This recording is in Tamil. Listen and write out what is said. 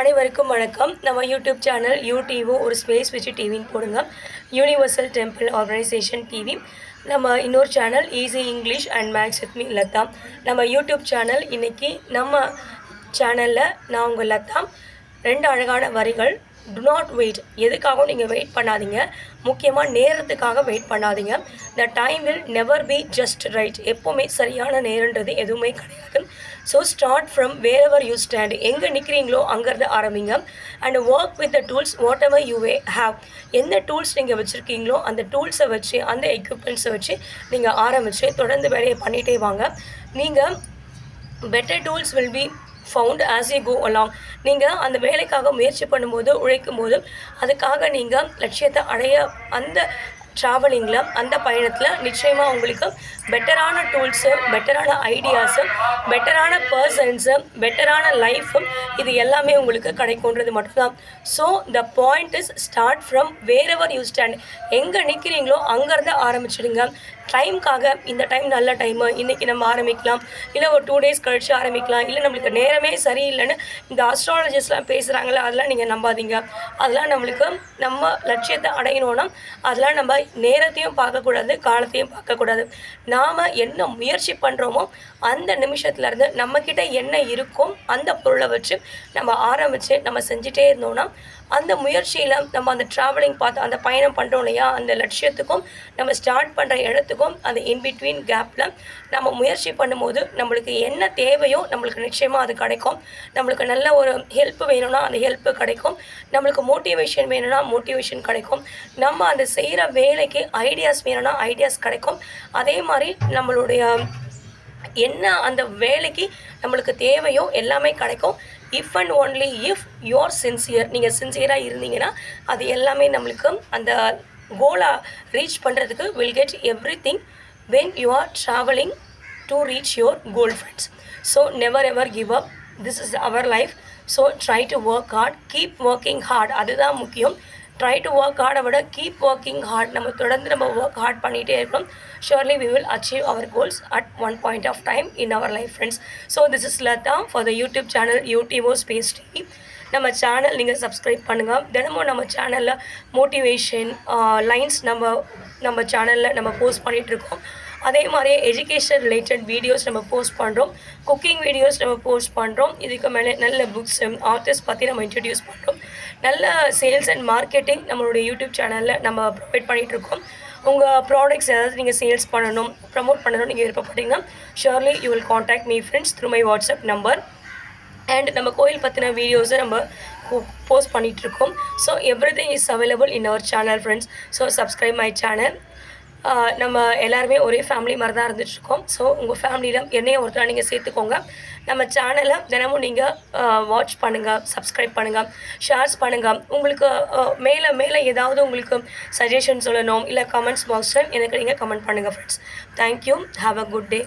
அனைவருக்கும் வணக்கம். நம்ம யூடியூப் சேனல் யூடியூவோ ஒரு ஸ்பேஸ் வச்சு டிவின்னு போடுங்க. யூனிவர்சல் டெம்பிள் ஆர்கனைசேஷன் டிவி நம்ம இன்னொரு channel easy English and maths with me Latha. நம்ம யூடியூப் சேனல் இன்றைக்கி நம்ம சேனலில் நான் உங்கள் லதா. ரெண்டு அழகான வரிகள் டு நாட் வெயிட் எதுக்காகவும் நீங்கள் வெயிட் பண்ணாதீங்க. முக்கியமாக நேரத்துக்காக வெயிட் பண்ணாதீங்க. The time will never be just right எப்போவுமே சரியான நேரன்றது எதுவுமே கிடையாது. So start from wherever you stand எங்கே நிற்கிறீங்களோ அங்கேருந்து ஆரம்பிங்க. And work with the tools whatever you we have எந்த டூல்ஸ் நீங்கள் வச்சுருக்கீங்களோ அந்த டூல்ஸை வச்சு அந்த எக்யூப்மெண்ட்ஸை வச்சு நீங்கள் ஆரம்பித்து தொடர்ந்து வேலையை பண்ணிகிட்டே வாங்க. நீங்கள் better tools will be found as you go along நீங்கள் அந்த வேலைக்காக முயற்சி பண்ணும்போது உழைக்கும் போது அதுக்காக நீங்கள் லட்சியத்தை அடைய அந்த ட்ராவலிங்கில் அந்த பயணத்தில் நிச்சயமாக உங்களுக்கு பெட்டரான டூல்ஸு பெட்டரான ஐடியாஸு பெட்டரான பர்சன்ஸு பெட்டரான லைஃபும் இது எல்லாமே உங்களுக்கு கிடைக்குன்றது மட்டும்தான். So the point is start from wherever you stand எங்கே நிற்கிறீங்களோ அங்கேருந்து ஆரம்பிச்சிடுங்க. டைம்க்காக இந்த டைம் நல்ல டைமு இன்றைக்கி நம்ம ஆரம்பிக்கலாம். இல்லை ஒரு டூ டேஸ் கழித்து ஆரம்பிக்கலாம். இல்லை நம்மளுக்கு நேரமே சரியில்லைன்னு இந்த அஸ்ட்ராலஜிஸ்ட்லாம் பேசுகிறாங்களே அதெல்லாம் நீங்கள் நம்பாதீங்க. அதெல்லாம் நம்மளுக்கு நம்ம லட்சியத்தை அடையணும்னா அதெல்லாம் நம்ம நேரத்தையும் பார்க்கக்கூடாது காலத்தையும் பார்க்கக்கூடாது. நாம் என்ன முயற்சி பண்ணுறோமோ அந்த நிமிஷத்துலேருந்து நம்மக்கிட்ட என்ன இருக்கும் அந்த பொருளை வச்சு நம்ம ஆரம்பித்து நம்ம செஞ்சுட்டே இருந்தோம்னா அந்த முயற்சியில் நம்ம அந்த ட்ராவலிங் பார்த்து அந்த பயணம் பண்ணுறோம் இல்லையா? அந்த லட்சியத்துக்கும் நம்ம ஸ்டார்ட் பண்ணுற இடத்துக்கும் அந்த இன்பிட்வீன் கேப்பில் நம்ம முயற்சி பண்ணும்போது நம்மளுக்கு என்ன தேவையோ நம்மளுக்கு நிச்சயமாக அது கிடைக்கும். நம்மளுக்கு நல்ல ஒரு ஹெல்ப் வேணும்னா அந்த ஹெல்ப் கிடைக்கும். நம்மளுக்கு மோட்டிவேஷன் வேணும்னா மோட்டிவேஷன் கிடைக்கும். நம்ம அந்த செய்கிற வேலைக்கு ஐடியாஸ் வேணும்னா ஐடியாஸ் கிடைக்கும். அதே மாதிரி நம்மளுடைய என்ன அந்த வேலைக்கு நம்மளுக்கு தேவையோ எல்லாமே கிடைக்கும். If and only if you're sincere நீங்கள் சின்சியராக இருந்தீங்கன்னா அது எல்லாமே நம்மளுக்கு அந்த கோலை ரீச் பண்ணுறதுக்கு will get everything when you are travelling to reach your goal friends so never ever give up this is our life so try to work hard keep working hard அதுதான் முக்கியம். ட்ரை டு ஒர்க் ஹார்டை விட கீப் ஒர்க்கிங் ஹார்ட் நம்ம தொடர்ந்து நம்ம ஒர்க் ஹார்ட் பண்ணிகிட்டே இருக்கோம் surely we will achieve our goals at one point of time in our life friends so this is Latha for the YouTube channel யூடியூபோ space TV நம்ம சேனல் நீங்கள் சப்ஸ்கிரைப் பண்ணுங்கள் தினமும் நம்ம சேனலில் மோட்டிவேஷன் லைன்ஸ் நம்ம நம்ம சேனலில் நம்ம போஸ்ட் பண்ணிகிட்ருக்கோம் அதே மாதிரி எஜுகேஷன் ரிலேட்டட் வீடியோஸ் நம்ம போஸ்ட் பண்ணுறோம் குக்கிங் வீடியோஸ் நம்ம போஸ்ட் பண்ணுறோம் இதுக்கு மேலே நல்ல புக்ஸ் ஆர்டிஸ்ட் பற்றி நம்ம இன்ட்ரடியூஸ் பண்ணுறோம் நல்ல சேல்ஸ் அண்ட் மார்க்கெட்டிங் நம்மளுடைய யூடியூப் சேனலில் நம்ம ப்ரொவைட் பண்ணிகிட்ருக்கோம் உங்கள் ப்ராடக்ட்ஸ் ஏதாவது நீங்கள் சேல்ஸ் பண்ணணும் ப்ரமோட் பண்ணணும் நீங்கள் விருப்பப்பட்டீங்கன்னா surely you will contact me friends through my WhatsApp number and நம்ம கோயில் பற்றின வீடியோஸை நம்ம போஸ்ட் பண்ணிகிட்ருக்கோம் so everything is available in our channel friends so subscribe my channel நம்ம எல்லாருமே ஒரே ஃபேமிலி மாதிரி தான் இருந்துகிட்ருக்கோம் ஸோ உங்கள் ஃபேமிலியில் என்னையும் ஒருத்தர் நீங்கள் சேர்த்துக்கோங்க. நம்ம சேனலை தினமும் நீங்கள் வாட்ச் பண்ணுங்கள் சப்ஸ்கிரைப் பண்ணுங்கள் ஷேர்ஸ் பண்ணுங்கள் உங்களுக்கு மேலே மேலே ஏதாவது உங்களுக்கு சஜஷன் சொல்லணும் இல்லை கமெண்ட்ஸ் பாக்ஸில் எனக்கு நீங்கள் கமெண்ட் பண்ணுங்கள் friends thank you have a good day